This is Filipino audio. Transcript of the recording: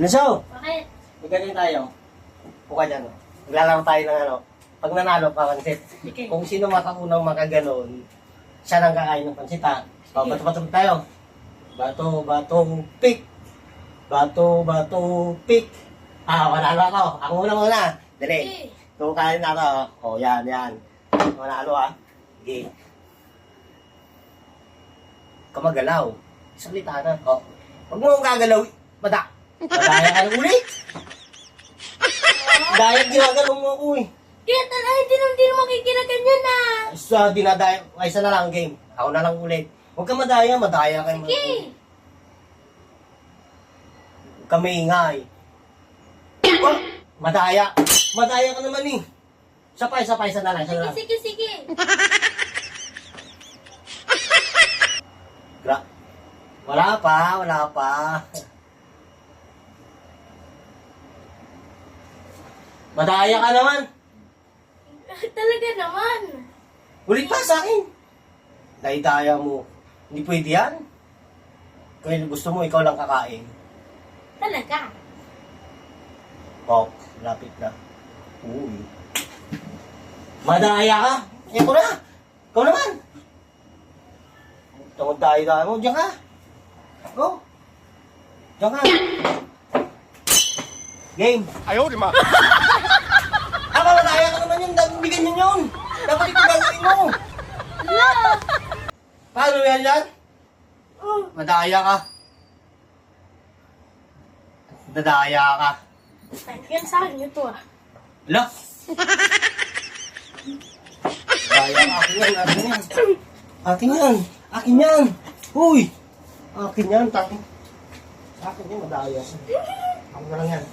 Luso, Bakit? magaling tayo. Puka dyan. oh. Maglalaro tayo ng ano. Pag nanalo pa, pansit. Sige. Kung sino makaunang makaganon, siya nang kakain ng pansit ha. O, Sige. bato-bato tayo. Bato, bato, pick. Bato, bato, pick. Ah, manalo ako. Ako muna muna. Dali. Sige. Ito kain na ako. O, yan, yan. Manalo ha. Sige. Kamagalaw. Salita na. O. Huwag mo akong gagalaw. Mada. Madaya ka na uli. Dahil ginagalaw mo ako eh. Kaya talaga, hindi naman, hindi naman kikinaganyan na. So, dinadaya. Ay, isa na lang ang game. Ako na lang ulit. Huwag ka madaya. Madaya kayo. Sige. Huwag ka maingay. Oh, madaya. Madaya ka naman eh. Isa pa, isa pa, isa na lang. Isa na lang. sige, sige. Gra- wala pa, wala pa. Madaya ka naman. talaga naman. Ulit pa sa akin. Daidaya mo. Hindi pwede yan. Kaya gusto mo, ikaw lang kakain. Talaga. Pop, lapit na. Uy. Madaya ka. Yan ko na. Ikaw naman. Tungod tayo tayo mo. Diyan ka. Go. Diyan ka. Game. 哎呦 yun. Dapat ito gagawin mo. Paano yan yan? Madaya ka. Dadaya ka. yan sa akin ito ah. Ala. Daya ka. Akin yan. Akin yan. Akin yan. Akin yan. Uy. Akin yan. Akin. Akin yan. Madaya. Ako na lang yan.